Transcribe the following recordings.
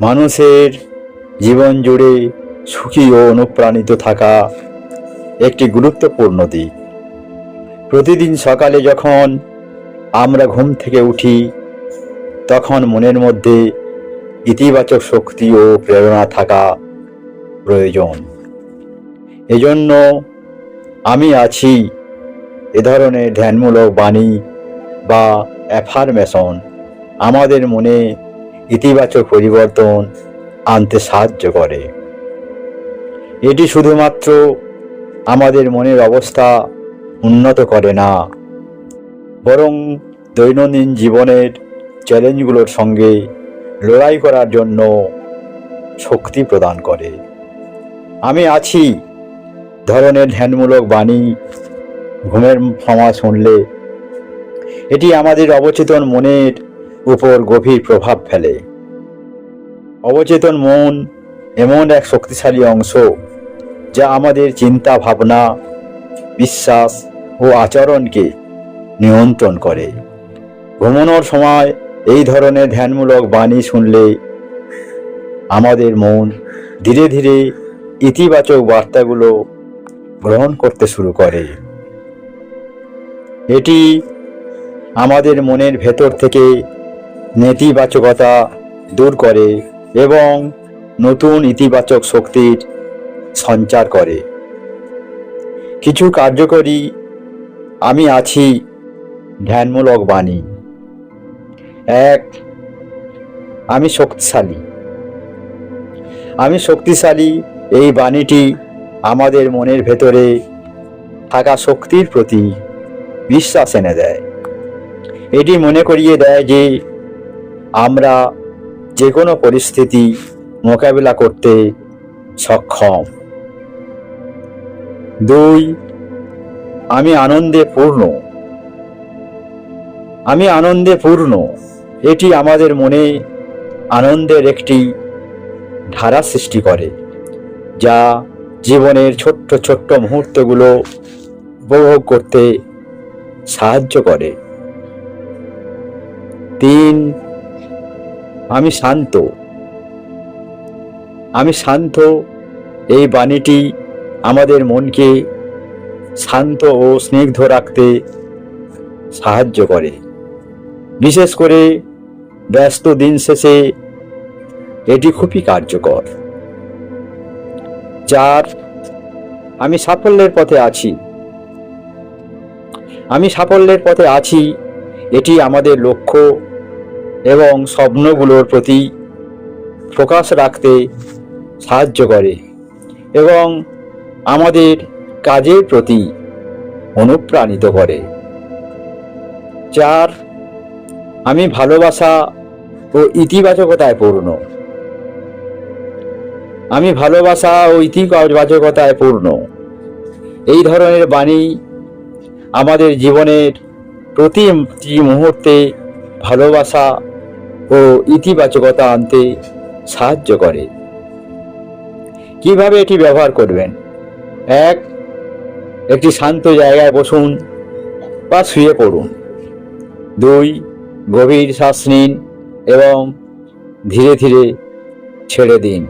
মানুষের জীবন জুড়ে সুখী ও অনুপ্রাণিত থাকা একটি গুরুত্বপূর্ণ দিক। প্রতিদিন সকালে যখন আমরা ঘুম থেকে উঠি, তখন মনের মধ্যে ইতিবাচক শক্তি ও প্রেরণা থাকা প্রয়োজন। এজন্য আমি আছি এ ধরনের ধ্যানমূলক বাণী বা অ্যাফার্মেশন আমাদের মনে ইতিবাচক পরিবর্তন আনতে সাহায্য করে। এটি শুধুমাত্র আমাদের মনের অবস্থা উন্নত করে না, বরং দৈনন্দিন জীবনের চ্যালেঞ্জগুলোর সঙ্গে লড়াই করার জন্য শক্তি প্রদান করে। আমি আছি ধরনের ধ্যানমূলক বাণী, ঘুমের সময় শুনলে। এটি আমাদের অবচেতন মনের উপর গভীর প্রভাব ফেলে। অবচেতন মন এমন এক শক্তিশালী অংশ যা আমাদের চিন্তা, ভাবনা, বিশ্বাস ও আচরণকে নিয়ন্ত্রণ করে। ভ্রমণের সময় এই ধরনের ধ্যানমূলক বাণী শুনলে আমাদের মন ধীরে ধীরে ইতিবাচক বার্তাগুলো গ্রহণ করতে শুরু করে। এটি আমাদের মনের ভেতর থেকে নেতিবাচকতা দূর করে এবং নতুন ইতিবাচক শক্তির সঞ্চার করে। কিছু কার্যকরী আমি আছি ধ্যানমূলক বাণী। এক, আমি শক্তিশালী। আমি শক্তিশালী, এই বাণীটি আমাদের মনের ভেতরে থাকা শক্তির প্রতি বিশ্বাস এনে দেয়। এটি মনে করিয়ে দেয় যে আমরা যে কোনো পরিস্থিতি মোকাবিলা করতে সক্ষম। দুই, আমি আনন্দে পূর্ণ। আমি আনন্দে পূর্ণ। এটি আমাদের মনে আনন্দের একটি ধারা সৃষ্টি করে, যা জীবনের ছোট্ট ছোট্ট মুহূর্তগুলো উপভোগ করতে সাহায্য করে। তিন আমি শান্ত। আমি শান্ত, এই বাণীটি আমাদের মনকে শান্ত ও স্নিগ্ধ রাখতে সাহায্য করে। বিশেষ করে ব্যস্ত দিন শেষে এটি খুবই কার্যকর। চার আমি সাফল্যের পথে আছি। আমি সাফল্যের পথে আছি, এটি আমাদের লক্ষ্য এবং স্বপ্নগুলোর প্রতি ফোকাস রাখতে সাহায্য করে এবং আমাদের কাজের প্রতি অনুপ্রাণিত করে। চার, আমি ভালোবাসা ও ইতিবাচকতায় পূর্ণ। আমি ভালোবাসা ও ইতিবাচকতায় পূর্ণ। এই ধরনের বাণী আমাদের জীবনের প্রতি মুহূর্তে ভালোবাসা ও ইতিবাচকতা আনতে সাহায্য করে। কীভাবে এটি ব্যবহার করবেন? এক, একটি শান্ত জায়গায় বসুন বা শুয়ে পড়ুন। দুই, গভীর শ্বাস নিন এবং ধীরে ধীরে ছেড়ে দিন।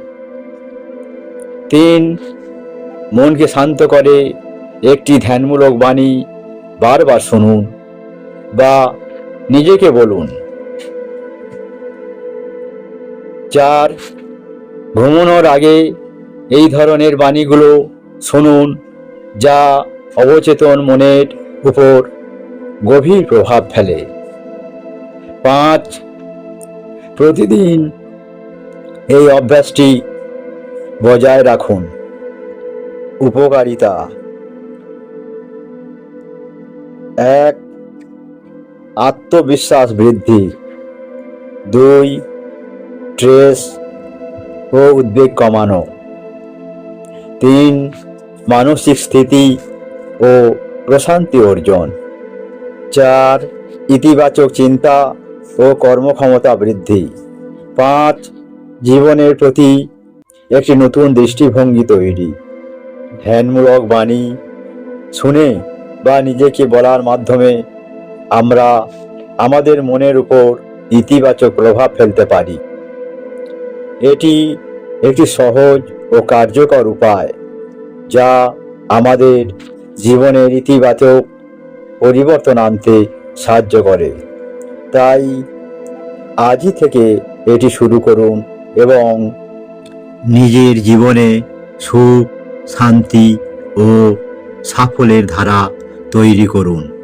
তিন, মনকে শান্ত করে একটি ধ্যানমূলক বাণী বারবার শুনুন বা নিজেকে বলুন। চার ঘুমানোর আগে এই ধরনের বাণীগুলো শুনুন, যা অবচেতন মনের উপর গভীর প্রভাব ফেলে। পাঁচ, প্রতিদিন এই অভ্যাসটি বজায় রাখুন। উপকারিতা। এক, আত্মবিশ্বাস বৃদ্ধি। দুই স্ট্রেস ও উদ্বেগ কমানো। তিন, মানসিক স্থিতি ও প্রশান্তি অর্জন। চার, ইতিবাচক চিন্তা ও কর্মক্ষমতা বৃদ্ধি। পাঁচ, জীবনের প্রতি একটি নতুন দৃষ্টিভঙ্গি তৈরি। ধ্যানমূলক বাণী শুনে বা নিজেকে বলার মাধ্যমে আমরা আমাদের মনের উপর ইতিবাচক প্রভাব ফেলতে পারি। এটি একটি সহজ ও কার্যকর উপায় যা আমাদের জীবনের ইতিবাচক পরিবর্তন আনতে সাহায্য করে। তাই আজই থেকে এটি শুরু করুন এবং নিজের জীবনে সুখ, শান্তি ও সাফল্যের ধারা তৈরি করুন।